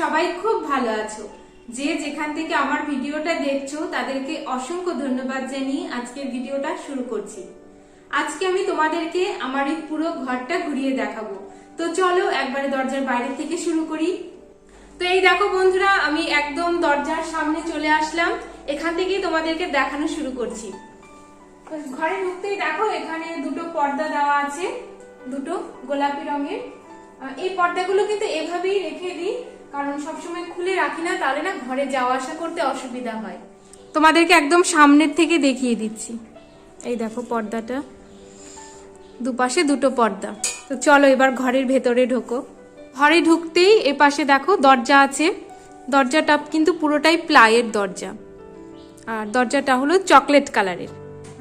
সবাই খুব ভালো আছো। যে যেখান থেকে আমার ভিডিওটা দেখছ, তাদেরকে অসংখ্য ধন্যবাদ জানিয়ে আজকের ভিডিওটা শুরু করছি। আজকে আমি তোমাদেরকে আমার এই পুরো ঘরটা ঘুরিয়ে দেখাবো। তো চলো একবারে দরজার বাইরে থেকে শুরু করি। তো এই দেখো বন্ধুরা, আমি একদম দরজার সামনে চলে আসলাম। এখান থেকেই তোমাদেরকে দেখানো শুরু করছি। ঘরে ঢুকতেই দেখো, এখানে দুটো পর্দা দেওয়া আছে, দুটো গোলাপি রঙের। এই পর্দাগুলো কিন্তু এভাবেই রেখে দিই কারণ সবসময় খুলে রাখি না, তাহলে না ঘরে যাওয়া আসা করতে অসুবিধা হয়। তোমাদেরকে একদম সামনের থেকে দেখিয়ে দিচ্ছি। এই দেখো পর্দাটা। দুপাশে দুটো পর্দা। তো চলো এবার ঘরের ভেতরে ঢোকো। ঘরে ঢুকতেই এ পাশে দেখো দরজা আছে। দরজাটা কিন্তু পুরোটাই প্লাইয়ের দরজা। আর দরজাটা হলো চকলেট কালারের।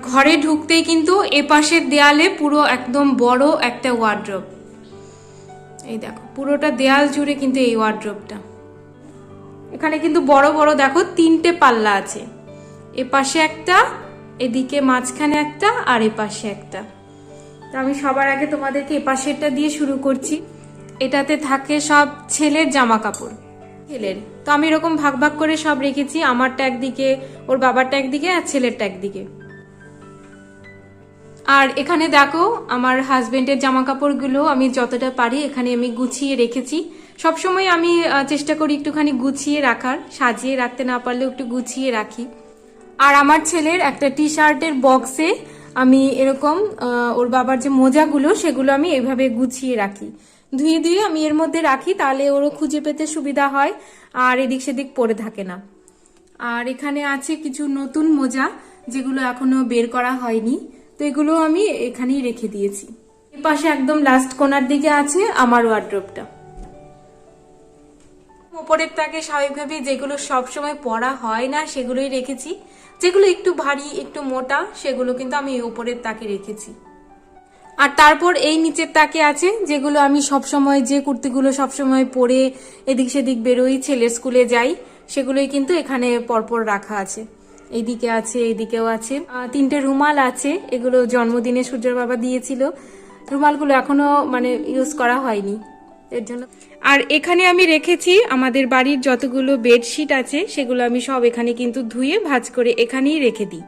ঘরে ঢুকতেই কিন্তু এ পাশের দেয়ালে পুরো একদম বড় একটা ওয়ার্ড্রপ এই দেখো, পুরোটা দেয়াল জুড়ে কিন্তু এই ওয়ার্ড্রপটা এখানে কিন্তু বড় বড়, দেখো, তিনটে পাল্লা আছে। এ পাশে একটা, এদিকে মাঝখানে একটা, আর এ পাশে একটা। তো আমি সবার আগে তোমাদেরকে এ পাশেরটা দিয়ে শুরু করছি। এটাতে থাকে সব ছেলের জামা কাপড় ছেলের। তো আমি এরকম ভাগ ভাগ করে সব রেখেছি, আমারটা একদিকে, ওর বাবারটা একদিকে, আর ছেলেরটা একদিকে। আর এখানে দেখো, আমার হাজবেন্ডের জামা কাপড়গুলো আমি যতটা পারি এখানে আমি গুছিয়ে রেখেছি। সবসময় আমি চেষ্টা করি একটুখানি গুছিয়ে রাখার, সাজিয়ে রাখতে না পারলেও একটু গুছিয়ে রাখি। আর আমার ছেলের একটা টি শার্টের বক্সে আমি এরকম ওর বাবার যে মোজাগুলো সেগুলো আমি এভাবে গুছিয়ে রাখি। ধুয়ে ধুয়ে আমি এর মধ্যে রাখি, তাহলে ওরও খুঁজে পেতে সুবিধা হয়, আর এদিক সেদিক পড়ে থাকে না। আর এখানে আছে কিছু নতুন মোজা, যেগুলো এখনও বের করা হয়নি। তো এগুলো আমি এখানেই রেখে দিয়েছি। এর পাশে একদম লাস্ট কোনার দিকে আছে আমার ওয়ার্ড্রপটা ওপরের তাকে স্বাভাবিকভাবে যেগুলো সবসময় পরা হয় না, সেগুলোই রেখেছি। যেগুলো একটু ভারী, একটু মোটা, সেগুলো কিন্তু আমি উপরের তাকে রেখেছি। আর তারপর এই নিচের তাকে আছে, যেগুলো আমি সবসময় যে কুর্তিগুলো সবসময় পরে এদিক সেদিক বেরোই, ছেলের স্কুলে যাই, সেগুলোই কিন্তু এখানে পরপর রাখা আছে। এইদিকে আছে এইদিকেও আছে। তিনটে রুমাল আছে, এগুলো জন্মদিনে সূর্যের বাবা দিয়েছিল। রুমালগুলো এখনও মানে ইউজ করা হয়নি। এর জন্য আর এখানে আমি রেখেছি আমাদের বাড়ির যতগুলো বেডশিট আছে, সেগুলো আমি সব এখানে কিন্তু ধুয়ে ভাঁজ করে এখানেই রেখে দিই।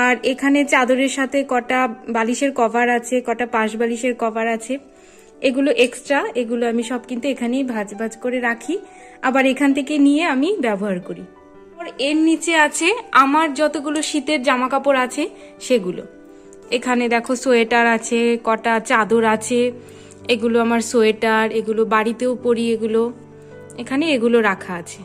আর এখানে চাদরের সাথে কটা বালিশের কভার আছে, কটা পাশ বালিশের কভার আছে। এগুলো এক্সট্রা এগুলো আমি সব কিন্তু এখানেই ভাজ ভাজ করে রাখি। আবার এখান থেকে নিয়ে আমি ব্যবহার করি। এর নিচে আছে আমার যতগুলো শীতের জামা কাপড় আছে সেগুলো। এখানে দেখো সোয়েটার আছে, কটা চাদর আছে, এগুলো আমার সোয়েটার, এগুলো বাড়িতেও পরি এগুলো। এখানে এগুলো রাখা আছে।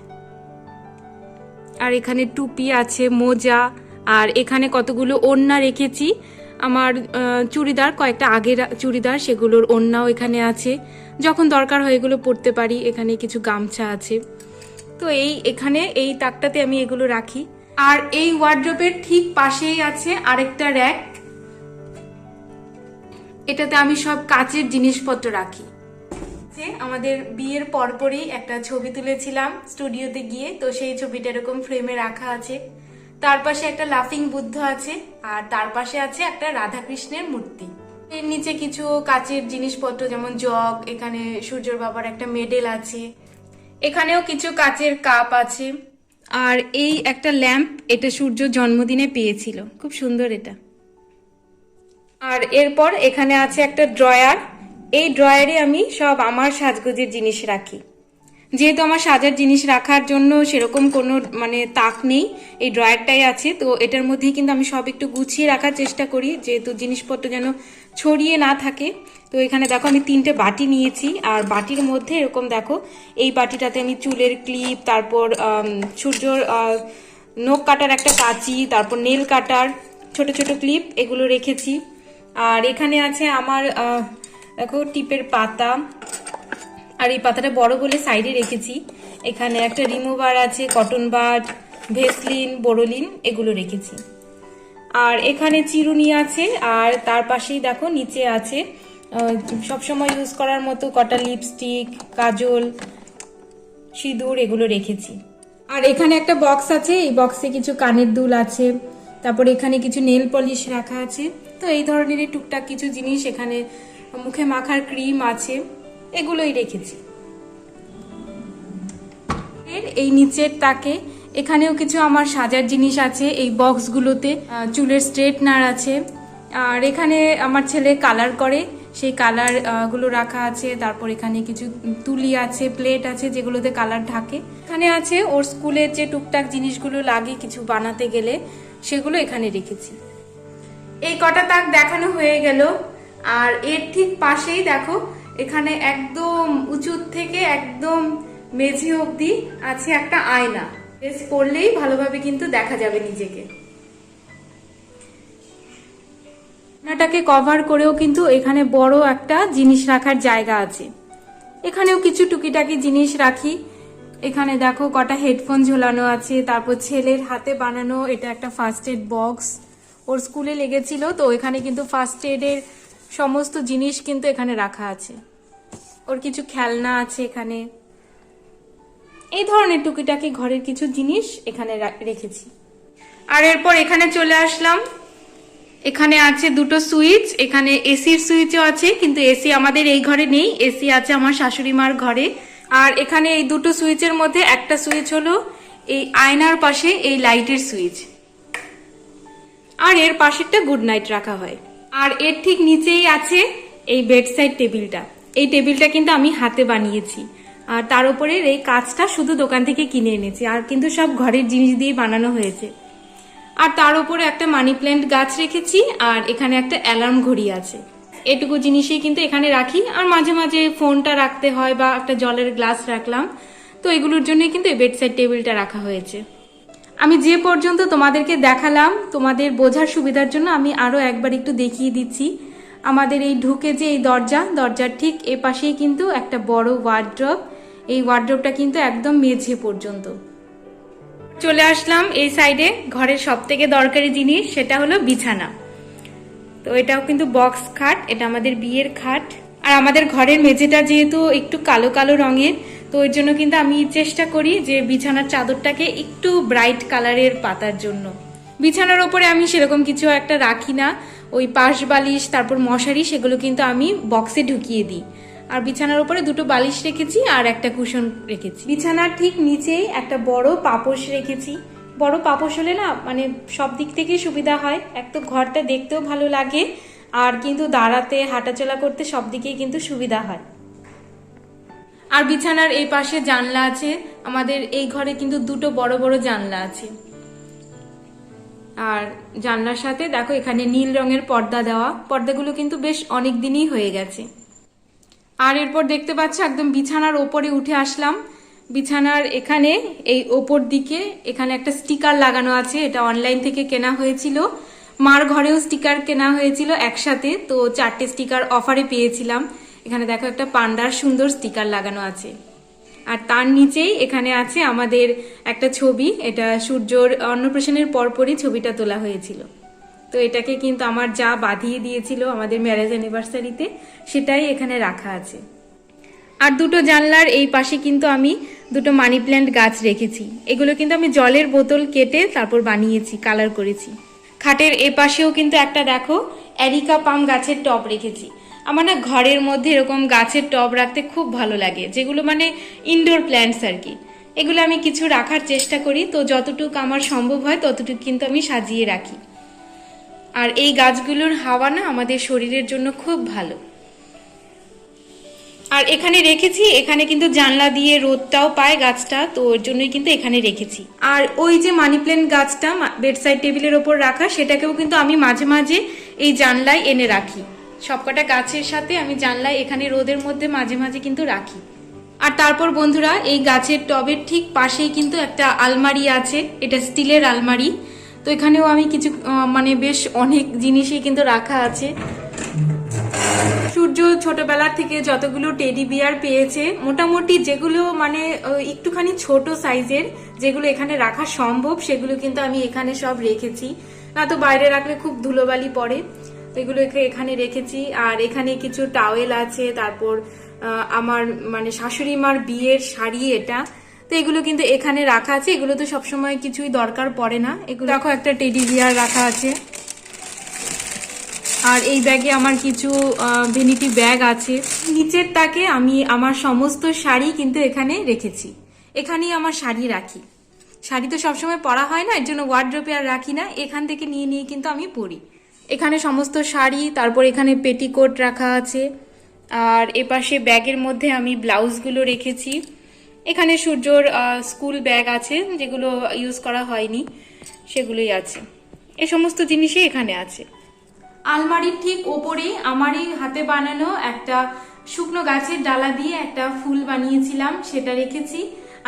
আর এখানে টুপি আছে, মোজা, আর এখানে কতগুলো ওড়না রেখেছি। আমার চুড়িদার, কয়েকটা আগের চুড়িদার, সেগুলোর ওড়নাও এখানে আছে। যখন দরকার হয় এগুলো পরতে পারি, এখানে কিছু গামছা আছে। তো এই, এখানে এই তাকটাতে আমি এগুলো রাখি। আর এই ওয়ার্ড্রপের ঠিক পাশেই আছে আরেকটা র্যাক এটাতে আমি সব কাচের জিনিসপত্র রাখি। আমাদের বিয়ের পরপরই একটা ছবি তুলেছিলাম স্টুডিওতে গিয়ে, তো সেই ছবিটা এরকম ফ্রেমে রাখা আছে। তার পাশে একটা লাফিং বুদ্ধ আছে, আর তার পাশে আছে একটা রাধাকৃষ্ণের মূর্তি। এর নিচে কিছু কাচের জিনিসপত্র, যেমন জগ, এখানে সূর্যর বাবার একটা মেডেল আছে। এখানেও কিছু কাচের কাপ আছে। আর এই একটা ল্যাম্প এটা সূর্য জন্মদিনে পেয়েছিল। খুব সুন্দর এটা। আর এরপর এখানে আছে একটা ড্রয়ার। এই ড্রয়ারে আমি সব আমার সাজগোজের জিনিস রাখি। যেহেতু আমার সাজার জিনিস রাখার জন্য সেরকম কোনো মানে তাক নেই, এই ড্রয়ারটাই আছে। তো এটার মধ্যেই কিন্তু আমি সব একটু গুছিয়ে রাখার চেষ্টা করি, যেহেতু জিনিসপত্র যেন ছড়িয়ে না থাকে। তো এখানে দেখো আমি তিনটে বাটি নিয়েছি, আর বাটির মধ্যে এরকম দেখো, এই বাটিটাতে আমি চুলের ক্লিপ, তারপর সূর্যর নখ কাটার একটা কাঁচি, তারপর নেল কাটার ছোট ছোট ক্লিপ এগুলো রেখেছি। আর এখানে আছে আমার দেখো টিপের পাতা। আর এই পাতাটা বড় বলে সাইডে রেখেছি। এখানে একটা রিমুভার আছে, কটন বাড ভেসলিন, বোরোলিন এগুলো রেখেছি। আর এখানে চিরুনি আছে, আর তার পাশেই দেখো নিচে আছে সবসময় ইউজ করার মতো কটা লিপস্টিক কাজল, সিঁদুর এগুলো রেখেছি। আর এখানে একটা বক্স আছে, এই বক্সে কিছু কানের দুল আছে, তারপর এখানে কিছু নেল পলিশ রাখা আছে। তো এই ধরনেরই টুকটাক কিছু জিনিস এখানে মুখে মাখার ক্রিম আছে, এগুলোই রেখেছি। এর এই নিচের তাকে, এখানেও কিছু আমার সাজার জিনিস আছে, এই বক্সগুলোতে চুলের স্ট্রেটনার আছে। আর এখানে আমার ছেলে কালার করে সেই কালারগুলো রাখা আছে। তারপর এখানে কিছু তুলি আছে প্লেট আছে যেগুলোতে কালার ঢাকে। এখানে আছে ওর স্কুলের যে টুকটাক জিনিসগুলো লাগে কিছু বানাতে গেলে, সেগুলো এখানে রেখেছি। এই কটা তাক দেখানো হয়ে গেল। আর এর ঠিক পাশেই দেখো, এখানে একদম উঁচু থেকে একদম মেঝে অবধি আছে একটা আয়না। বেশ পড়লেই ভালোভাবে কিন্তু দেখা যাবে নিজেকে। আয়নাটাকে কভার করেও কিন্তু এখানে বড় একটা জিনিস রাখার জায়গা আছে। এখানেও কিছু টুকিটাকি জিনিস রাখি। এখানে দেখো কটা হেডফোন ঝোলানো আছে, তারপর ছেলের হাতে বানানো, এটা একটা ফার্স্ট এড বক্স ওর স্কুলে লেগেছিল, তো এখানে কিন্তু ফার্স্ট এডের সমস্ত জিনিস কিন্তু এখানে রাখা আছে। ওর কিছু খেলনা আছে এখানে। এই ধরনের টুকিটাকি ঘরের কিছু জিনিস এখানে রেখেছি। আর এরপর এখানে চলে আসলাম। এখানে আছে দুটো সুইচ, এখানে এসির সুইচও আছে, কিন্তু এসি আমাদের এই ঘরে নেই, এসি আছে আমার শাশুড়ি মার ঘরে। আর এখানে এই দুটো সুইচের মধ্যে একটা সুইচ হলো এই আয়নার পাশে এই লাইটের সুইচ। আর এর পাশেরটা গুড নাইট রাখা হয়। আর এর ঠিক নিচেই আছে এই বেডসাইড টেবিলটা। এই টেবিলটা কিন্তু আমি হাতে বানিয়েছি। আর তার উপরে এই কাজটা শুধু দোকান থেকে কিনে এনেছি। আর কিন্তু সব ঘরের জিনিস দিয়ে বানানো হয়েছে। আর তার উপরে একটা মানি প্ল্যান্ট গাছ রেখেছি, আর এখানে একটা অ্যালার্ম ঘড়ি আছে। এটুকু জিনিসই কিন্তু এখানে রাখি, আর মাঝে মাঝে ফোনটা রাখতে হয় বা একটা জলের গ্লাস রাখলাম। তো এগুলোর জন্যই কিন্তু এই বেডসাইড টেবিলটা রাখা হয়েছে। আমি যে পর্যন্ত তোমাদেরকে দেখালাম, তোমাদের বোঝার সুবিধার জন্য আমি আরও একবার একটু দেখিয়ে দিচ্ছি। আমাদের এই ঢুকে যে এই দরজা, দরজার ঠিক এ পাশেই কিন্তু একটা বড় ওয়ার্ড্রপ এই ওয়ার্ড্রপটা কিন্তু একদম মেঝে পর্যন্ত। চলে আসলাম এই সাইডে ঘরের সব থেকে দরকারি জিনিস সেটা হলো বিছানা। তো এটাও কিন্তু বক্স খাট, এটা আমাদের বিয়ের খাট। আর আমাদের ঘরের মেঝেটা যেহেতু একটু কালো কালো রঙের, তো ওই জন্য কিন্তু আমি চেষ্টা করি যে বিছানার চাদরটাকে একটু ব্রাইট কালারের পাতার জন্য। বিছানার ওপরে আমি সেরকম কিছু একটা রাখি না। ওই পাশ বালিশ, তারপর মশারি, সেগুলো কিন্তু আমি বক্সে ঢুকিয়ে দিই। আর বিছানার উপরে দুটো বালিশ রেখেছি আর একটা কুশন রেখেছি। বিছানার ঠিক নিচেই একটা বড় পাপোশ রেখেছি। বড় পাপোশ হলে না মানে সব দিক থেকেই সুবিধা হয়। এক তো ঘরটা দেখতেও ভালো লাগে, আর কিন্তু দাঁড়াতে, হাঁটাচলা করতে সব দিকেই কিন্তু সুবিধা হয়। আর বিছানার এই পাশে জানলা আছে। আমাদের এই ঘরে কিন্তু দুটো বড় বড় জানলা আছে। আর জানলার সাথে দেখো এখানে নীল রঙের পর্দা দেওয়া। পর্দাগুলো কিন্তু বেশ অনেক দিনই হয়ে গেছে। আর এরপর দেখতে পাচ্ছ একদম বিছানার ওপরে উঠে আসলাম। বিছানার এখানে, এই ওপর দিকে এখানে একটা স্টিকার লাগানো আছে, এটা অনলাইন থেকে কেনা হয়েছিল। মার ঘরেও স্টিকার কেনা হয়েছিল একসাথে, তো চারটে স্টিকার অফারে পেয়েছিলাম। এখানে দেখো একটা পান্ডার সুন্দর স্টিকার লাগানো আছে। আর তার নিচেই এখানে আছে আমাদের একটা ছবি, এটা সূর্যর অন্নপ্রাশনের পরপরই ছবিটা তোলা হয়েছিল। তো এটাকে কিন্তু আমার যা বাঁধিয়ে দিয়েছিল আমাদের ম্যারেজ অ্যানিভার্সারিতে সেটাই এখানে রাখা আছে। আর দুটো জানলার এই পাশে কিন্তু আমি দুটো মানি প্ল্যান্ট গাছ রেখেছি। এগুলো কিন্তু আমি জলের বোতল কেটে তারপর বানিয়েছি কালার করেছি। খাটের এ পাশেও কিন্তু একটা দেখো অ্যারিকা পাম গাছের টব রেখেছি। আমার না ঘরের মধ্যে এরকম গাছের টব রাখতে খুব ভালো লাগে, যেগুলো মানে ইনডোর প্ল্যান্টস আর কি। এগুলো আমি কিছু রাখার চেষ্টা করি, তো যতটুকু আমার সম্ভব হয় ততটুকু কিন্তু আমি সাজিয়ে রাখি। আর এই গাছগুলোর হাওয়া না আমাদের শরীরের জন্য খুব ভালো। আর এখানে রেখেছি, এখানে কিন্তু জানলা দিয়ে রোদটাও পায় গাছটা, তো ওর জন্যই কিন্তু এখানে রেখেছি। আর ওই যে মানি প্ল্যান্ট গাছটা বেডসাইড টেবিলের ওপর রাখা, সেটাকেও কিন্তু আমি মাঝে মাঝে এই জানলায় এনে রাখি। সবকটা গাছের সাথে আমি জানলায় এখানে রোদের মধ্যে মাঝে মাঝে কিন্তু রাখি। আর তারপর বন্ধুরা, এই গাছের টবের ঠিক পাশেই কিন্তু একটা আলমারি আছে, এটা স্টিলের আলমারি। তো এখানেও আমি কিছু মানে বেশ অনেক জিনিসই কিন্তু রাখা আছে। সূর্য ছোটবেলা থেকে যতগুলো টেডি বিয়ার পেয়েছে, মোটামুটি যেগুলো মানে একটুখানি ছোট সাইজের, যেগুলো এখানে রাখা সম্ভব, সেগুলো কিন্তু আমি এখানে সব রেখেছি। না তো বাইরে রাখলে খুব ধুলোবালি পড়ে এগুলো এখানে রেখেছি। আর এখানে কিছু টাওয়েল আছে, তারপর আমার মানে শাশুড়ি মার বিয়ের শাড়ি এটা। তো এগুলো কিন্তু এখানে রাখা আছে। এগুলো তো সবসময় কিছুই দরকার পড়ে না। এগুলো দেখো একটা টেডি বিয়ার রাখা আছে। আর এই ব্যাগে আমার কিছু ভেনিটি ব্যাগ আছে। নিচের তাকে আমি আমার সমস্ত শাড়ি কিন্তু এখানে রেখেছি। এখানেই আমার শাড়ি রাখি। শাড়ি তো সবসময় পরা হয় না, এর জন্য ওয়ার্ড্রোপে আর রাখি না। এখান থেকে নিয়ে নিয়ে কিন্তু আমি পরি। এখানে সমস্ত শাড়ি, তারপর এখানে পেটিকোট রাখা আছে। আর এপাশে ব্যাগের মধ্যে আমি ব্লাউজগুলো রেখেছি। এখানে সূর্যর স্কুল ব্যাগ আছে, যেগুলো ইউজ করা হয়নি, সেগুলোই আছে। এ সমস্ত জিনিসই এখানে আছে। আলমারির ঠিক ওপরেই আমারই হাতে বানানো একটা শুকনো গাছের ডালা দিয়ে একটা ফুল বানিয়েছিলাম, সেটা রেখেছি।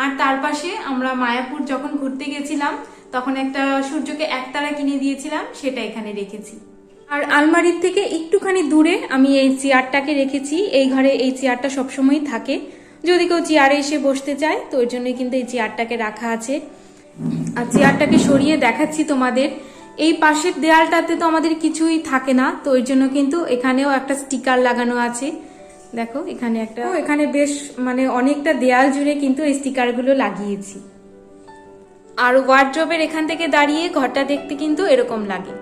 আর তার পাশে আমরা মায়াপুর যখন ঘুরতে গেছিলাম, তখন একটা সূর্যকে একতারা কিনে দিয়েছিলাম, সেটা এখানে রেখেছি। আর আলমারির থেকে একটুখানি দূরে আমি এই চেয়ারটাকে রেখেছি, এই ঘরে এই চেয়ারটা সবসময় থাকে। যদি কেউ চেয়ারে এসে বসতে চায় তো ওই জন্যই কিন্তু এই চেয়ারটাকে রাখা আছে। আর চেয়ারটাকে সরিয়ে দেখাচ্ছি তোমাদের। এই পাশের দেয়ালটাতে তো আমাদের কিছুই থাকে না তো ওই জন্য কিন্তু এখানেও একটা স্টিকার লাগানো আছে। দেখো এখানে একটা এখানে বেশ মানে অনেকটা দেয়াল জুড়ে কিন্তু এই স্টিকারগুলো লাগিয়েছি। আর ওয়ার্ড্রবের এখান থেকে দাঁড়িয়ে ঘরটা দেখতে কিন্তু এরকম লাগে।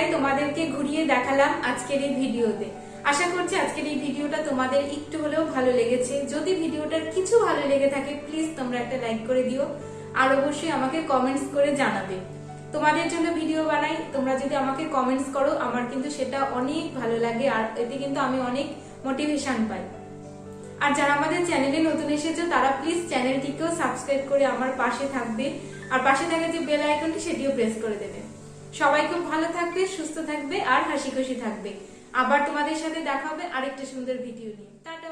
ঘরটাই তোমাদেরকে ঘুরিয়ে দেখালাম আজকের এই ভিডিওতে। আশা করছি আজকের এই ভিডিওটা তোমাদের একটু হলেও ভালো লেগেছে। যদি ভিডিওটার কিছু ভালো লেগে থাকে প্লিজ তোমরা একটা লাইক করে দিও। আর অবশ্যই আমাকে কমেন্টস করে জানাবে। তোমাদের জন্য ভিডিও বানাই। তোমরা যদি আমাকে কমেন্টস করো, আমার কিন্তু সেটা অনেক ভালো লাগে আর এতে কিন্তু আমি অনেক মোটিভেশন পাই। আর যারা আমাদের চ্যানেলে নতুন এসেছ, তারা প্লিজ চ্যানেলটিকেও সাবস্ক্রাইব করে আমার পাশে থাকবে। আর পাশে থাকা যে বেল আইকনটি সেটিও প্রেস করে দেবে। সবাই খুব ভালো থাকবে, সুস্থ থাকবে আর হাসি খুশি থাকবে। আবার তোমাদের সাথে দেখা হবে আরেকটা সুন্দর ভিডিও নিয়ে। টাটা